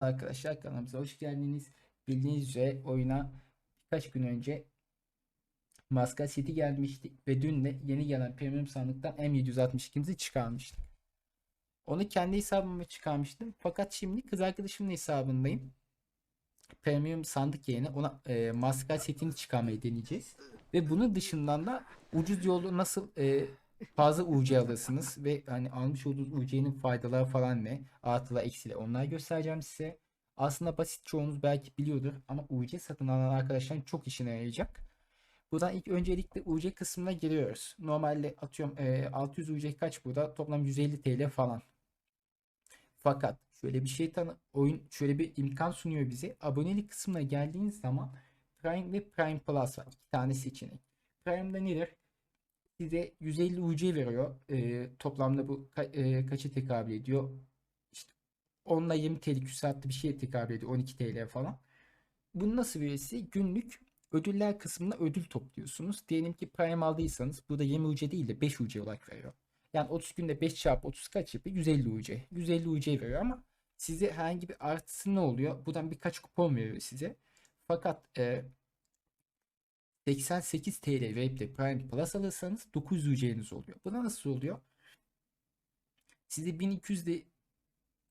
Arkadaşlar kanalımıza hoş geldiniz. Bildiğiniz üzere oyuna birkaç gün önce Maskat City gelmişti ve dün de yeni gelen premium sandıktan M762'mizi çıkarmıştık. Onu kendi hesabıma çıkarmıştım. Fakat şimdi kız arkadaşımın hesabındayım. Premium sandık yerine ona e, Maskat setini çıkarmayı deneyeceğiz. Ve bunun dışından da ucuz yolu nasıl e, fazla UC alırsınız ve hani almış olduğunuz UC'nin faydaları falan ne? Artılar eksileri onlar göstereceğim size. Aslında basit çoğunuz belki biliyordur ama UC satın alan arkadaşların çok işine yarayacak. Buradan ilk öncelikle UC kısmına giriyoruz. Normalde atıyorum e, 600 UC kaç burada? Toplam 150 TL falan. Fakat şöyle bir şey tanı oyun şöyle bir imkan sunuyor bize. Abonelik kısmına geldiğiniz zaman Prime ve Prime Plus var. İki tane seçenek. Prime'da nedir? Size 150 UC veriyor. Ee, toplamda bu ka- e, kaça tekabül ediyor? İşte 10 ile 20 TL küsuratlı bir şeye tekabül ediyor. 12 TL falan. Bu nasıl üyesi? Günlük ödüller kısmında ödül topluyorsunuz. Diyelim ki Prime aldıysanız burada 20 UC değil de 5 UC olarak veriyor. Yani 30 günde 5 çarpı 30 kaç yapıyor? 150 UC. 150 UC veriyor ama size herhangi bir artısı ne oluyor? Buradan birkaç kupon veriyor size. Fakat e, 88 TL verip Prime Plus alırsanız 900 UC'niz oluyor. Bu nasıl oluyor? Size 1200 de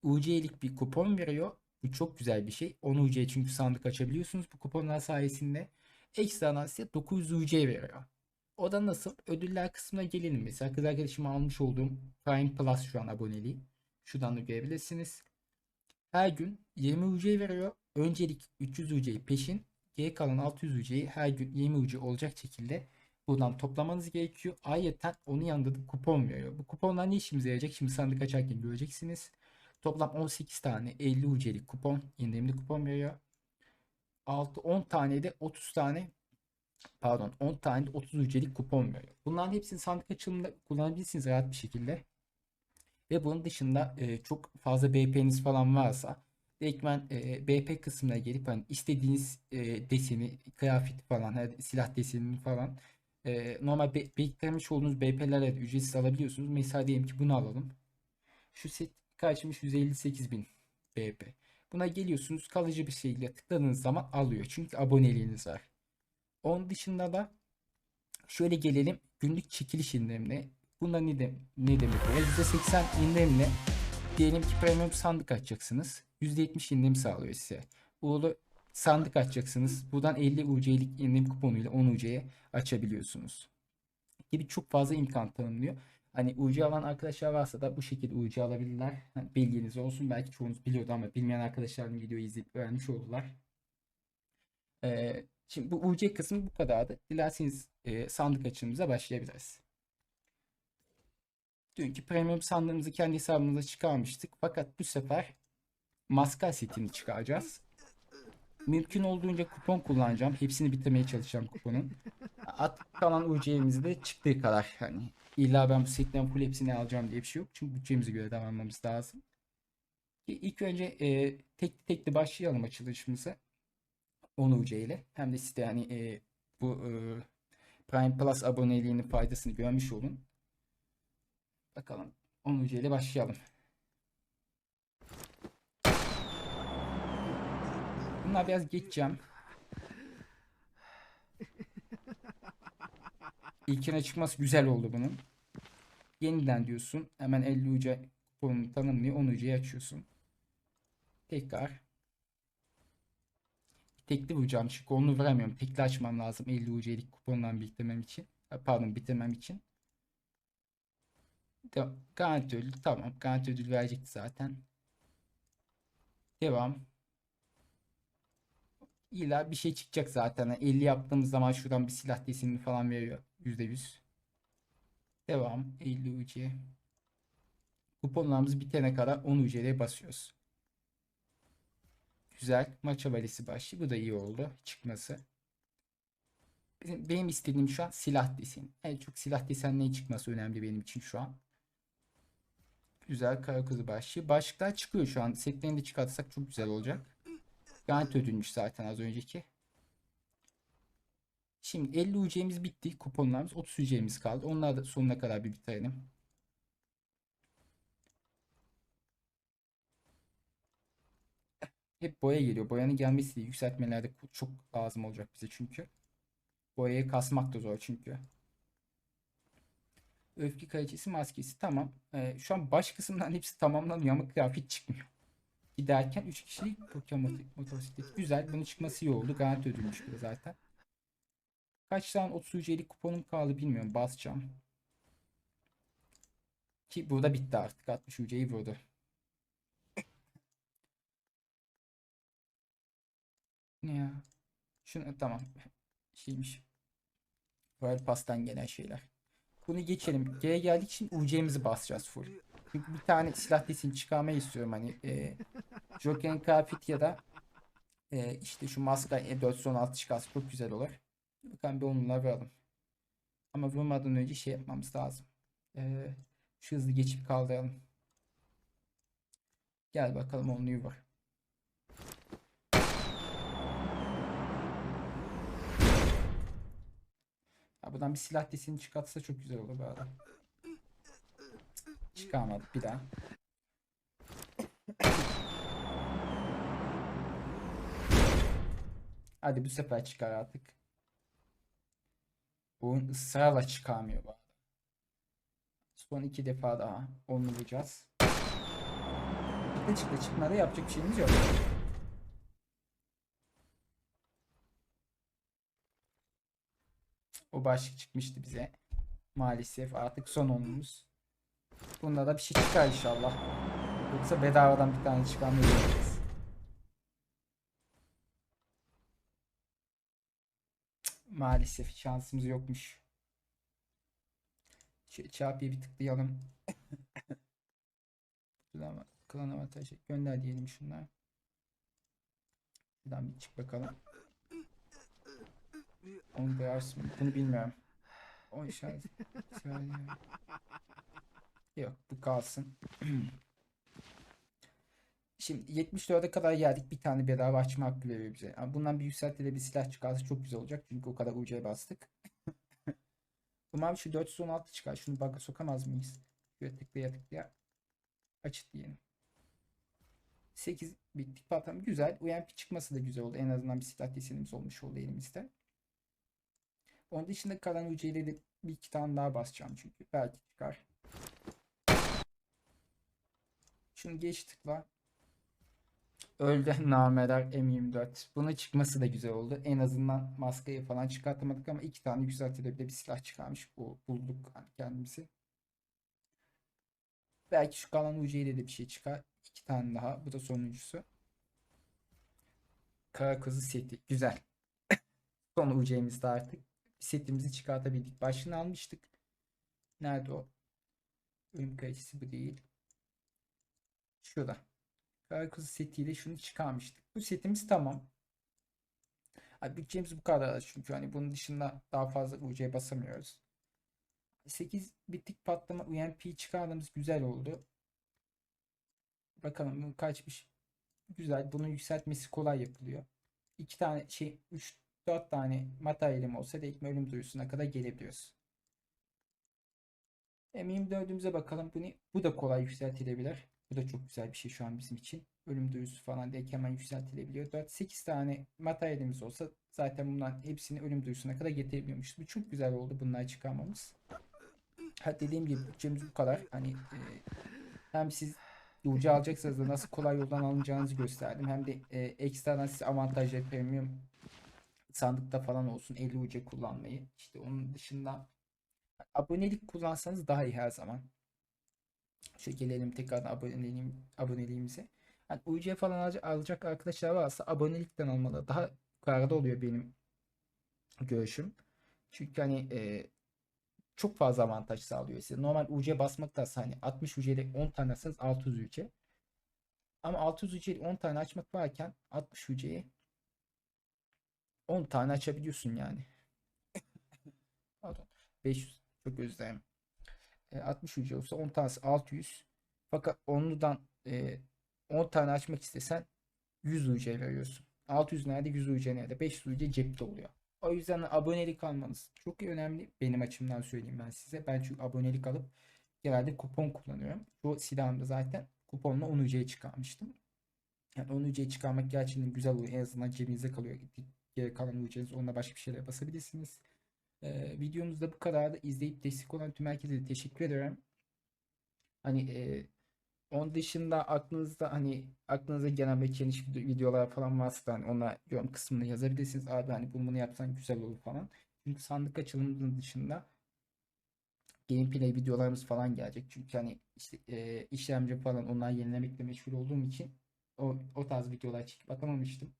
UC'lik bir kupon veriyor. Bu çok güzel bir şey. 10 UC çünkü sandık açabiliyorsunuz bu kuponlar sayesinde. Ekstradan size 900 UC veriyor. O da nasıl? Ödüller kısmına gelelim. Mesela kız arkadaşıma almış olduğum Prime Plus şu an aboneliği. Şuradan da görebilirsiniz. Her gün 20 UC veriyor. Öncelik 300 UC'yi peşin. Geri kalan 600 UC'yi her gün 20 UC olacak şekilde buradan toplamanız gerekiyor. Ayrıca onun yanında da kupon veriyor. Bu kuponlar ne işimize yarayacak? Şimdi sandık açarken göreceksiniz. Toplam 18 tane 50 UC'lik kupon, indirimli kupon veriyor. 6 10 tane de 30 tane pardon 10 tane de 30 UC'lik kupon veriyor. Bunların hepsini sandık açılımında kullanabilirsiniz rahat bir şekilde. Ve bunun dışında e, çok fazla BP'niz falan varsa direktmen e, BP kısmına gelip hani istediğiniz e, deseni, kıyafet falan, hani silah desenini falan e, normal be beklemiş olduğunuz BP'lerle ücretsiz alabiliyorsunuz. Mesela diyelim ki bunu alalım. Şu set kaçmış 158 bin BP. Buna geliyorsunuz kalıcı bir şekilde tıkladığınız zaman alıyor. Çünkü aboneliğiniz var. Onun dışında da şöyle gelelim günlük çekiliş indirimine. Bunda ne, de, ne demek o? %80 indirimle diyelim ki premium sandık açacaksınız. %70 indirim sağlıyor size. Bunu sandık açacaksınız. Buradan 50 UC'lik indirim kuponuyla 10 UC'ye açabiliyorsunuz. Gibi çok fazla imkan tanımlıyor. Hani UC alan arkadaşlar varsa da bu şekilde UC alabilirler. Hani bilginiz olsun. Belki çoğunuz biliyordu ama bilmeyen arkadaşlarım videoyu izleyip öğrenmiş oldular. Ee, şimdi bu UC kısmı bu kadardı. Dilerseniz e, sandık açılımıza başlayabiliriz. Dünkü premium sandığımızı kendi hesabımıza çıkarmıştık. Fakat bu sefer maskal setini çıkaracağız. Mümkün olduğunca kupon kullanacağım. Hepsini bitirmeye çalışacağım kuponun. At kalan UC'mizi de çıktığı kadar hani illa ben bu setten full hepsini alacağım diye bir şey yok. Çünkü bütçemize göre davranmamız lazım. İlk önce e, tek tekli başlayalım açılışımıza. 10 UC ile. Hem de size hani e, bu e, Prime Plus aboneliğinin faydasını görmüş olun. Bakalım 10 UC ile başlayalım. Bunlar biraz geçeceğim. İlkine çıkması güzel oldu bunun. Yeniden diyorsun. Hemen 50 uca kuponunu tanımlıyor. 10 ucayı açıyorsun. Tekrar. Tekli vuracağım çünkü onu veremiyorum. Tekli açmam lazım 50 ucaylık kupondan bitirmem için. Pardon bitirmem için. Devam. Garanti ödül. Tamam. Garanti ödül verecekti zaten. Devam. İlla bir şey çıkacak zaten. Yani 50 yaptığımız zaman şuradan bir silah desenini falan veriyor. %100. Devam. 50 UC. Kuponlarımız bitene kadar 10 UC'ye basıyoruz. Güzel. Maç havalesi başlıyor. Bu da iyi oldu. Çıkması. Benim, benim istediğim şu an silah deseni. En çok silah desenleri çıkması önemli benim için şu an. Güzel kara kuzu başlığı. Başlıklar çıkıyor şu an. Setlerini de çıkartsak çok güzel olacak. Garanti ödülmüş zaten az önceki. Şimdi 50 UC'miz bitti. Kuponlarımız 30 UC'miz kaldı. Onları da sonuna kadar bir bitirelim. hep boya geliyor. Boyanın gelmesi de yükseltmelerde çok lazım olacak bize çünkü. Boyayı kasmak da zor çünkü. Öfke kalitesi maskesi tamam. Ee, şu an baş kısımdan hepsi tamamlanıyor ama kıyafet çıkmıyor. Giderken 3 kişilik Pokemon motosiklet. Güzel. Bunun çıkması iyi oldu. Garanti ödülmüş bir de zaten. Kaç tane 30 UC'lik kuponum kaldı bilmiyorum. Basacağım. Ki burada bitti artık. 60 UC'yi vurdu. Ne ya? Şunu tamam. Şeymiş. Royal Pass'tan gelen şeyler. Bunu geçelim. G'ye geldik için UC'mizi basacağız full. Çünkü bir tane silah desini çıkarmayı istiyorum hani. E, Joker'in kıyafeti ya da e, işte şu maska E416 çıkarsa çok güzel olur. Bakalım bir onunla vuralım. Ama vurmadan önce şey yapmamız lazım. E, şu hızlı geçip kaldıralım. Gel bakalım onluyu vur. Ya buradan bir silah deseni çıkartsa çok güzel olur bu arada. Çıkarmadık bir daha. Hadi bu sefer çıkar artık. Oyun ısrarla çıkarmıyor bu arada. Son iki defa daha onu vuracağız. Çıktı çıktı çıkmadı yapacak bir şeyimiz yok. O başlık çıkmıştı bize. Maalesef artık son onumuz. Bunda da bir şey çıkar inşallah. Yoksa bedavadan bir tane çıkarmayacağız. Maalesef şansımız yokmuş. Şöyle çarpıya bir tıklayalım. Klan, avantajı gönder diyelim şunlar. Şuradan bir çık bakalım. Onu duyarsın. Bunu bilmiyorum. O işaret. Yok bu kalsın. Şimdi 74'e kadar geldik. Bir tane bedava açma hakkı veriyor bize. Ama bundan bir yükseltide bir silah çıkarsa çok güzel olacak. Çünkü o kadar UC'ye bastık. Umarım şu 416 çıkar. Şunu bug'a sokamaz mıyız? Şöyle tıklaya tıklaya. Açık diyelim. 8 bittik patlam güzel. UMP çıkması da güzel oldu. En azından bir silah desenimiz olmuş oldu elimizde. Onun dışında kalan de bir iki tane daha basacağım çünkü. Belki çıkar. Şunu geç tıkla. Öldü nameler M24. Bunun çıkması da güzel oldu. En azından maskeyi falan çıkartamadık ama iki tane yükseltilebilir bir silah çıkarmış. Bu bulduk kendimizi. Belki şu kalan UC'yle de bir şey çıkar. İki tane daha. Bu da sonuncusu. Kara kuzu seti. Güzel. Son UC'mizde artık. Setimizi çıkartabildik. Başını almıştık. Nerede o? Ölüm kalitesi bu değil. Şurada. Kara kuzu setiyle şunu çıkarmıştık. Bu setimiz tamam. Abi bütçemiz bu kadar çünkü hani bunun dışında daha fazla UC basamıyoruz. 8 bittik patlama UMP çıkardığımız güzel oldu. Bakalım bu kaçmış. Güzel. Bunun yükseltmesi kolay yapılıyor. 2 tane şey 3 4 tane materyalim olsa da ölüm duyusuna kadar gelebiliyoruz. M24'ümüze bakalım. Bu, ne? bu da kolay yükseltilebilir. Bu da çok güzel bir şey şu an bizim için. Ölüm duyusu falan diye hemen yükseltilebiliyor. 4-8 tane materyalimiz olsa zaten bundan hepsini ölüm duyusuna kadar getirebiliyormuşuz. Bu çok güzel oldu bunları çıkarmamız. Ha dediğim gibi bütçemiz bu kadar. Hani e, hem siz UC alacaksanız da nasıl kolay yoldan alınacağınızı gösterdim. Hem de e, ekstradan size avantajlı premium sandıkta falan olsun 50 UC kullanmayı. İşte onun dışında abonelik kullansanız daha iyi her zaman. Şöyle gelelim tekrardan aboneliğim, aboneliğimize. Yani UC falan alacak, arkadaşlar varsa abonelikten almalı. Daha kararlı oluyor benim görüşüm. Çünkü hani e, çok fazla avantaj sağlıyor size. Normal UC basmak da hani 60 UC'de 10 tane alsanız 600 UC. Ama 600 UC'de 10 tane açmak varken 60 UC'ye 10 tane açabiliyorsun yani. Pardon. 500 çok dilerim. E, 60 UC olsa 10 tanesi 600. Fakat onludan e, 10 tane açmak istesen 100 UC veriyorsun. 600 nerede 100 UC nerede 500 UC cepte oluyor. O yüzden abonelik almanız çok önemli. Benim açımdan söyleyeyim ben size. Ben çünkü abonelik alıp genelde kupon kullanıyorum. Bu silahımda zaten kuponla 10 UC'ye çıkarmıştım. Yani 10 UC'yi çıkarmak gerçekten güzel oluyor. En azından cebinizde kalıyor. Kalan UC'niz onunla başka bir şeyler basabilirsiniz. Ee, videomuz da bu kadardı. İzleyip destek olan tüm herkese de teşekkür ederim. Hani e, onun dışında aklınızda hani aklınıza gelen ve video- videolar falan varsa hani ona yorum kısmına yazabilirsiniz. Abi hani bunu bunu yapsan güzel olur falan. Çünkü sandık açılımının dışında gameplay videolarımız falan gelecek. Çünkü hani işte e, işlemci falan onlar yenilemekle meşgul olduğum için o, o tarz videolar çekip atamamıştım.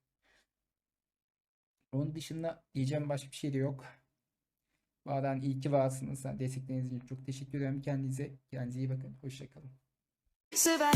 Onun dışında diyeceğim başka bir şey de yok. Arada iyi ki varsınız. Destekleriniz için çok teşekkür ederim. Kendinize, kendinize iyi bakın. Hoşçakalın. Survive.